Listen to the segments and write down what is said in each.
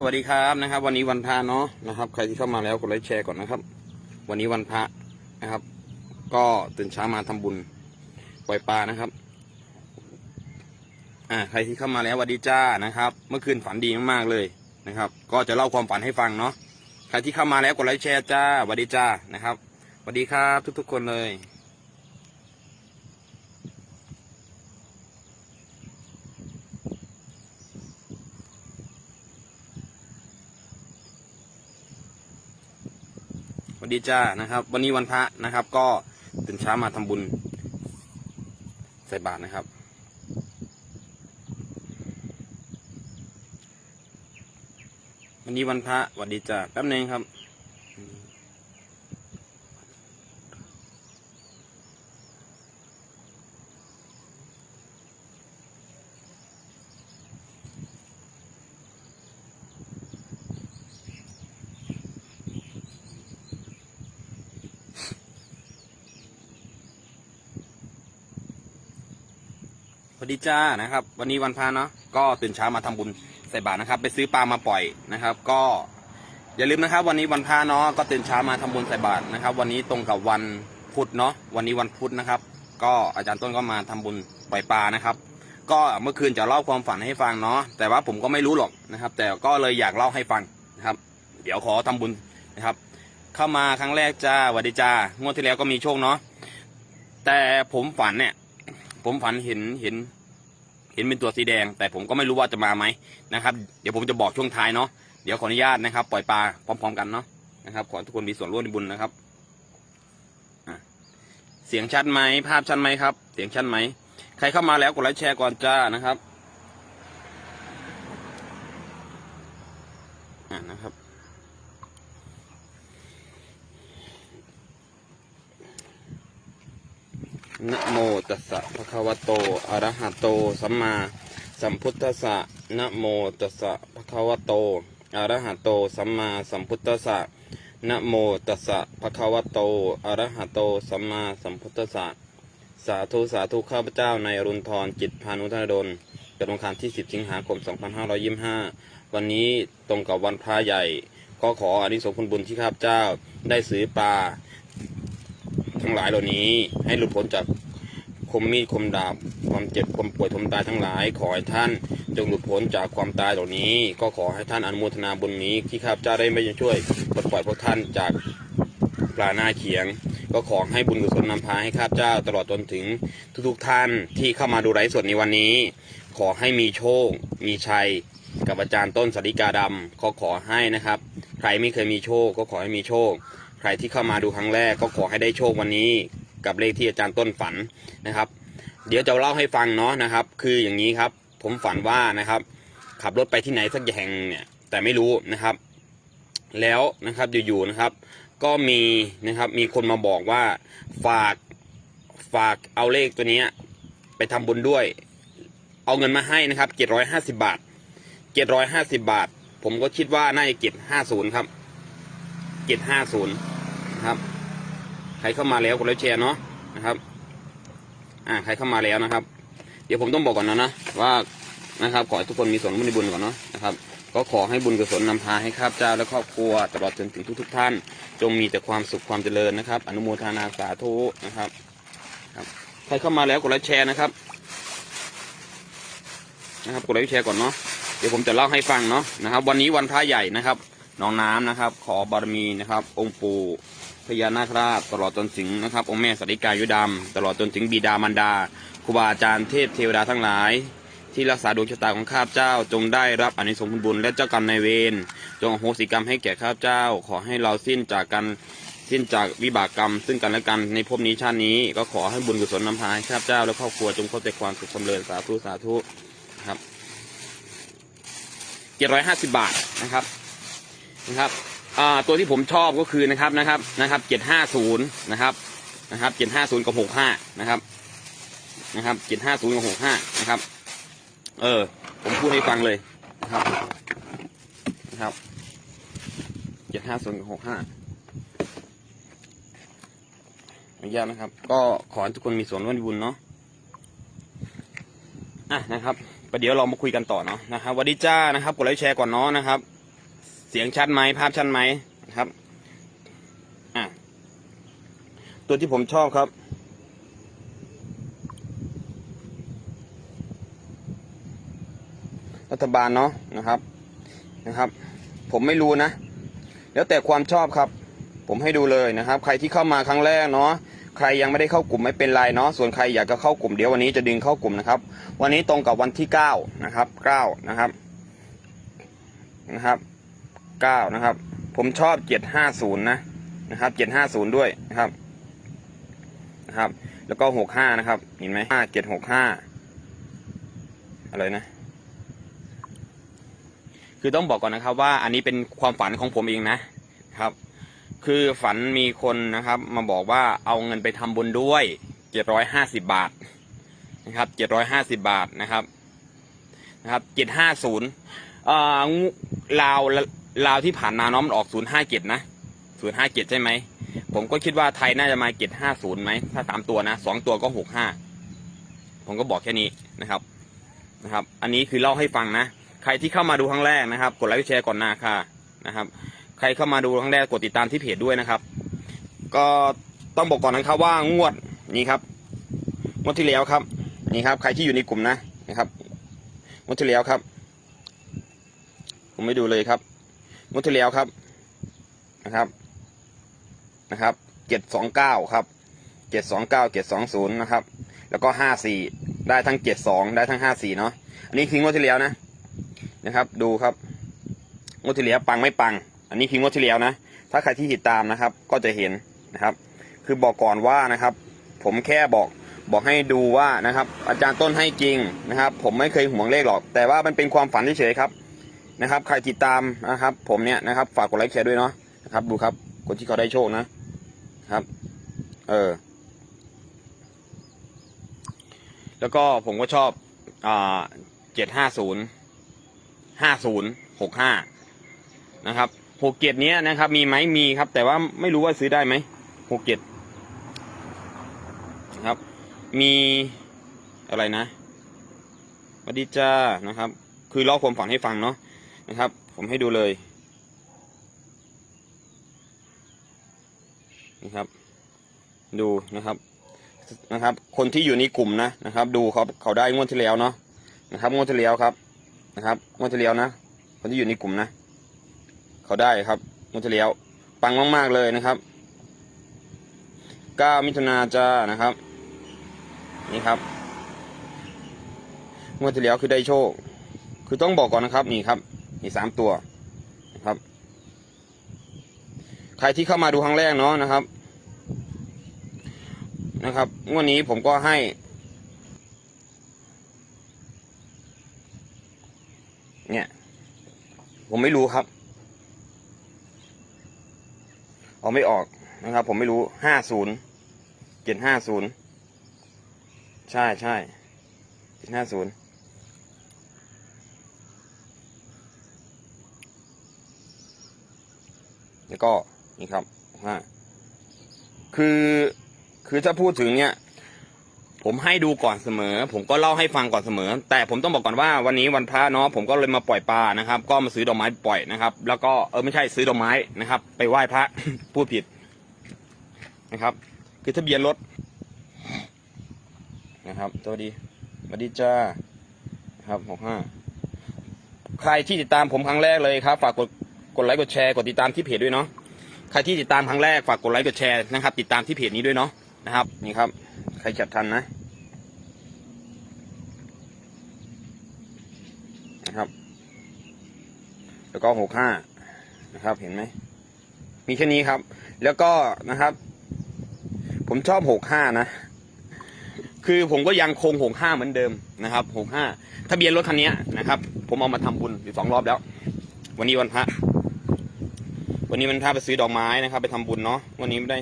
สวัสดีครับนะครับ วันนี้วันพระเนาะนะครับใครที่เข้ามาแล้วกดไลค์แชร์ก่อนนะครับ วันนี้วันพระนะครับ ก็ตื่นเช้ามาทำบุญปล่อยปลานะครับ อ่าใครที่เข้ามาแล้วสวัสดีจ้านะครับ เมื่อคืนฝันดีมากๆเลยนะครับ ก็จะเล่าความฝันให้ฟังเนาะใครที่เข้ามาแล้วกดไลค์แชร์จ้าสวัสดีจ้านะครับสวัสดีครับ ทุกๆคนเลย สวัสดีจ้านะครับ วันนี้วันพระนะครับ ก็ตื่นเช้ามาทำบุญ ใส่บาตรนะครับ วันนี้วันพระสวัสดีจ้าแป๊บนึงครับ วัสดีจ้านะครับ วันนี้วันพระเนาะก็ตื่นเช้ามาทำบุญใส่บาตรนะครับ ไปซื้อปลามาปล่อยนะครับ ก็อย่าลืมนะครับ วันนี้วันพระเนาะก็ตื่นเช้ามาทำบุญใส่บาตรนะครับ วันนี้ตรงกับวันพุธเนาะวันนี้วันพุธนะครับ ก็อาจารย์ต้นก็มาทำบุญปล่อยปลานะครับ ก็เมื่อคืนจะเล่าความฝันให้ฟังเนาะแต่ว่าผมก็ไม่รู้หรอกนะครับ แต่ก็เลยอยากเล่าให้ฟังนะครับ เดี๋ยวขอทำบุญนะครับ เข้ามาครั้งแรกจ้าสวัสดีจ้างวดที่แล้วก็มีโชคเนาะแต่ผมฝันเนี่ยผมฝันเห็นเห็น เห็นเป็นตัวสีแดง แต่ผมก็ไม่รู้ว่าจะมาไหมนะครับ เดี๋ยวผมจะบอกช่วงท้ายเนาะเดี๋ยวขออนุญาตนะครับ ปล่อยปลาพร้อม ๆ กันเนาะนะครับ ขอทุกคนมีส่วนร่วมในบุญนะครับเสียงชัดไหมภาพชัดไหมครับ เสียงชัดไหมใครเข้ามาแล้วกดไลค์แชร์ก่อนจ้านะครับอะนะครับ นะโมตัสสะภะคะวะโต อะระหะโต สัมมาสัมพุทธัสสะนะโมตัสสะภะคะวะโต อะระหะโต สัมมาสัมพุทธัสสะนะโมตัสสะภะคะวะโต อะระหะโต สัมมาสัมพุทธัสสะ สาธุสาธุข้าพเจ้าในอรุณทรจิตพานุธนดลเกิดวันอังคารที่ 10 สิงหาคม 2525 วันนี้ตรงกับวันพระใหญ่ ก็ขออานิสงส์ผลบุญที่ข้าพเจ้าได้ซื้อปลา ทั้งหลายเหล่านี้ ให้หลุดพ้นจากคมมีดคมดาบ ความเจ็บความป่วยทมตายทั้งหลาย ขอให้ท่านจงหลุดพ้นจากความตายเหล่านี้ ก็ขอให้ท่านอนุโมทนาบุญนี้ที่ข้าพเจ้าได้ไม่ช่วยปลดปล่อยพวกท่านจากปลาหน้าเขียง ก็ขอให้บุญกุศลนำพาให้ข้าพเจ้าตลอดจนถึงทุกๆท่านที่เข้ามาดูไลฟ์สดในวันนี้ ขอให้มีโชค มีชัยกับอาจารย์ต้นสริกาดำก็ขอให้นะครับ ใครไม่เคยมีโชคก็ขอให้มีโชค รที่เข้ามาดูครั้งแรกก็ขอให้ได้โชควันนี้ กับเลขที่อาจารย์ต้นฝันนะครับ เดี๋ยวจะเล่าให้ฟังเนาะนะครับ คืออย่างนี้ครับ ผมฝันว่านะครับ ขับรถไปที่ไหนสักแห่งเนี่ย แต่ไม่รู้นะครับ แล้วนะครับอยู่ๆนะครับ ก็มีนะครับมีคนมาบอกว่าฝากฝากเอาเลขตัวนี้ไปทำบุญด้วย เอาเงินมาให้นะครับเจ็ดร้อยห้าสิบาทเจ็ดร้อยห้าสิบาท ผมก็คิดว่าน่าจะเจ็ดห้าศูนย์ครับเจ็ดห้าศูนย์ ครับ ใครเข้ามาแล้วกดไลค์แชร์เนาะนะครับ อ่า ใครเข้ามาแล้วนะครับ เดี๋ยวผมต้องบอกก่อนนะนะว่านะครับ ขอให้ทุกคนมีส่วนร่วมในบุญก่อนเนาะนะครับ ก็ขอให้บุญกุศลนำพาให้ข้าพเจ้าและครอบครัว ตลอดจนถึงทุกๆท่าน จงมีแต่ความสุขความเจริญนะครับ อนุโมทนาสาธุนะครับครับ ใครเข้ามาแล้วกดไลค์แชร์นะครับ นะครับกดไลค์แชร์ก่อนเนาะเดี๋ยวผมจะเล่าให้ฟังเนาะนะครับ วันนี้วันพระใหญ่นะครับน้องน้ำนะครับ ขอบารมีนะครับ องค์ปู่ พญานาคราชตลอดจนถึงนะครับองค์แม่สริกายุดำตลอดจนถึงบิดามารดาครูบาอาจารย์เทพเทวดาทั้งหลาย ที่รักษาดวงชะตาของข้าพเจ้าจงได้รับอนิสงส์บุญและเจ้ากรรมนายเวรจงโหสิกรรมให้แก่ข้าพเจ้า ขอให้เราสิ้นจากกันสิ้นจากวิบากกรรม ซึ่งกันและกันในภพนี้ชาตินี้ก็ขอให้บุญกุศลนำพาให้ข้าพเจ้าและครอบครัวจงพบแต่ความสุขความเริญสาธุสาธุครับเจ็ดร้อยห้าสิบบาทนะครับนะครับ ตัวที่ผมชอบก็คือนะครับนะครับนะครับเจ็ดห้าศูนย์นะครับนะครับเจ็ดห้าศูนย์กับหกห้านะครับนะครับเจ็ดห้าศูนย์กับหกห้านะครับ เออ ผมพูดให้ฟังเลยนะครับนะครับเจ็ดห้าศูนย์หกห้าอนุญาตนะครับ ก็ขอให้ทุกคนมีส่วนร่วมบุญเนาะอะนะครับประเดี๋ยวเรามาคุยกันต่อเนาะนะครับวัสดีจ้านะครับกดไลค์แชร์ก่อนเนาะนะครับ สียงชัดไหมภาพชัดไหมครับอะตัวที่ผมชอบครับรัฐบาลเนาะนะครับนะครับ ผมไม่รู้นะ แล้วแต่ความชอบครับ ผมให้ดูเลยนะครับ ใครที่เข้ามาครั้งแรกเนาะใครยังไม่ได้เข้ากลุ่มไม่เป็นไรเนาะส่วนใครอยากจะเข้ากลุ่มเดี๋ยววันนี้จะดึงเข้ากลุ่มนะครับ วันนี้ตรงกับวันที่เก้านะครับเก้านะครับนะครับ เก้านะครับ ผมชอบเจ็ดห้าศูนย์นะนะครับเจ็ดห้าศูนย์ด้วยนะครับนะครับ แล้วก็หกห้านะครับ เห็นไหมห้าเจ็ดหกห้าอะไรนะ คือต้องบอกก่อนนะครับ ว่าอันนี้เป็นความฝันของผมเองนะครับ คือฝันมีคนนะครับ มาบอกว่าเอาเงินไปทำบุญด้วยเจ็ดร้อยห้าสิบาทนะครับเจ็ดร้อยห้าสิบาทนะครับนะครับเจ็ดห้าศูนย์อ่าลาว ลาวที่ผ่านมาน้องมันออกศูนย์ห้าเจ็ดนะศูนย์ห้าเจ็ดใช่ไหม ผมก็คิดว่าไทยน่าจะมาเจ็ดห้าศูนย์ไหม ถ้าสามตัวนะสองตัวก็หกห้าผมก็บอกแค่นี้นะครับนะครับ อันนี้คือเล่าให้ฟังนะ ใครที่เข้ามาดูครั้งแรกนะครับ กดไลค์แชร์ก่อนหน้าค่ะนะครับ ใครเข้ามาดูครั้งแรกกดติดตามที่เพจด้วยนะครับ ก็ต้องบอกก่อนนะครับว่างวดนี้ครับงวดที่แล้วครับ นี่ครับ ใครที่อยู่ในกลุ่มนะนะครับงวดที่แล้วครับ ผมไม่ดูเลยครับ งวดที่แล้วครับนะครับนะครับเจ็ดสองเก้าครับเจ็ดสองเก้าเจ็ดสองศูนย์นะครับ แล้วก็ห้าสี่ได้ทั้งเจ็ดสองได้ทั้งห้าสี่เนาะอันนี้คืองวดที่แล้วนะนะครับ ดูครับงวดที่แล้วปังไม่ปัง อันนี้คืองวดที่แล้วนะ ถ้าใครที่ติดตามนะครับ ก็จะเห็นนะครับ คือบอกก่อนว่านะครับ ผมแค่บอกบอกให้ดูว่านะครับ อาจารย์ต้นให้จริงนะครับ ผมไม่เคยห่วงเลขหรอก แต่ว่ามันเป็นความฝันเฉยๆครับ นะครับ ใครติดตามนะครับ ผมเนี่ยนะครับ ฝากกดไลค์แชร์ด้วยเนาะนะครับ ดูครับ คนที่เขาได้โชคนะครับ เออ แล้วก็ผมก็ชอบอ่าเจ็ดห้าศูนย์ห้าศูนย์หกห้านะครับหกเจ็ดนี้ยนะครับ มีไหมมีครับ แต่ว่าไม่รู้ว่าซื้อได้ไหมหกเจ็ดนะครับ มีอะไรนะสวัสดีจ้านะครับ คือเล่าความฝันให้ฟังเนาะ นะครับ ผมให้ดูเลยนะครับ ดูนะครับนะครับ คนที่อยู่ในกลุ่มนะนะครับ ดูเขาเขาได้งวดที่แล้วเนาะนะครับงวดที่แล้วครับนะครับงวดที่แล้วนะ คนที่อยู่ในกลุ่มนะ เขาได้ครับงวดที่แล้วปังมากๆเลยนะครับ9มิถุนาจ้านะครับ นี่ครับงวดที่แล้วคือได้โชค คือต้องบอกก่อนนะครับนี่ครับ นี่สามตัวนะครับ ใครที่เข้ามาดูครั้งแรกเนาะนะครับ นะครับงวดนี้ผมก็ให้เนี่ยผมไม่รู้ครับเอาไม่ออกนะครับ ผมไม่รู้ห้าศูนย์เจ็ดห้าศูนย์ใช่ใช่เจ็ดห้าศูนย์ แล้วก็นี่ครับห้าคือคือถ้าพูดถึงเนี่ย ผมให้ดูก่อนเสมอ ผมก็เล่าให้ฟังก่อนเสมอ แต่ผมต้องบอกก่อนว่าวันนี้วันพระเนาะผมก็เลยมาปล่อยปลานะครับ ก็มาซื้อดอกไม้ปล่อยนะครับ แล้วก็เออไม่ใช่ซื้อดอกไม้นะครับ ไปไหว้พระพูดผิดนะครับ คือทะเบียนรถนะครับสวัสดีสวัสดีจ้าครับหกห้าใครที่ติดตามผมครั้งแรกเลยครับ ฝากกด กดไลค์กดแชร์กดติดตามที่เพจด้วยเนาะใครที่ติดตามครั้งแรกฝากกดไลค์กดแชร์นะครับ ติดตามที่เพจนี้ด้วยเนาะนะครับนี่ครับ ใครจัดทันนะนะครับ แล้วก็หกห้านะครับ เห็นไหมมีแค่นี้ครับ แล้วก็นะครับ ผมชอบหกห้านะคือผมก็ยังคงหกห้าเหมือนเดิมนะครับหกห้าทะเบียนรถคันนี้นะครับ ผมเอามาทำบุญอยู่สองรอบแล้ว วันนี้วันพระ วันนี้มันพาไปซื้อดอกไม้นะครับ ไปทำบุญเนาะวันนี้ไม่ได้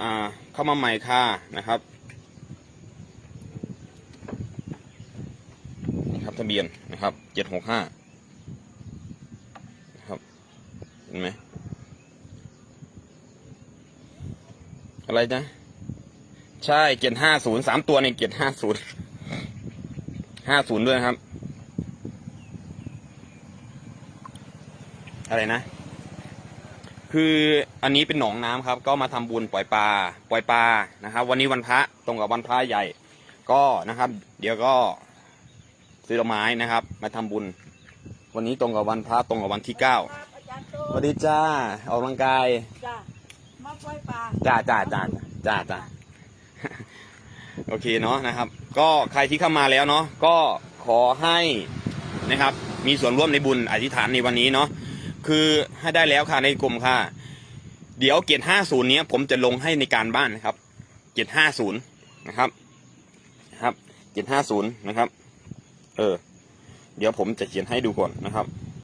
อ่า เข้ามาใหม่ค่ะนะครับนี่ครับทะเบียนนะครับเจ็ดหกห้าครับเห็นไหมอะไรนะ ใช่เจ็ดห้าศูนย์สามตัวในเจ็ดห้าศูนย์ห้าศูนย์ด้วยครับ อะไรนะ คืออันนี้เป็นหนองน้ำครับ ก็มาทำบุญปล่อยปลาปล่อยปลานะครับ วันนี้วันพระตรงกับวันพระใหญ่ ก็นะครับ เดี๋ยวก็ซื้อดอกไม้นะครับ มาทำบุญ วันนี้ตรงกับวันพระตรงกับวันที่เก้าครับอาจารย์โตสวัสดีจ้าออกกำลังกายจ้ามาปล่อยปลาจ้าจ้าจ้าจ้าจ้าโอเคเนาะนะครับ ก็ใครที่เข้ามาแล้วเนาะก็ขอให้นะครับ มีส่วนร่วมในบุญอธิษฐานในวันนี้เนาะ คือให้ได้แล้วค่ะในกลุ่มค่ะ เดี๋ยวเกียรติห้าศูนย์เนี้ยผมจะลงให้ในการบ้านนะครับ เกียรติห้าศูนย์นะครับนะครับ เกียรติห้าศูนย์นะครับ เออ เดี๋ยวผมจะเขียนให้ดูก่อนนะครับ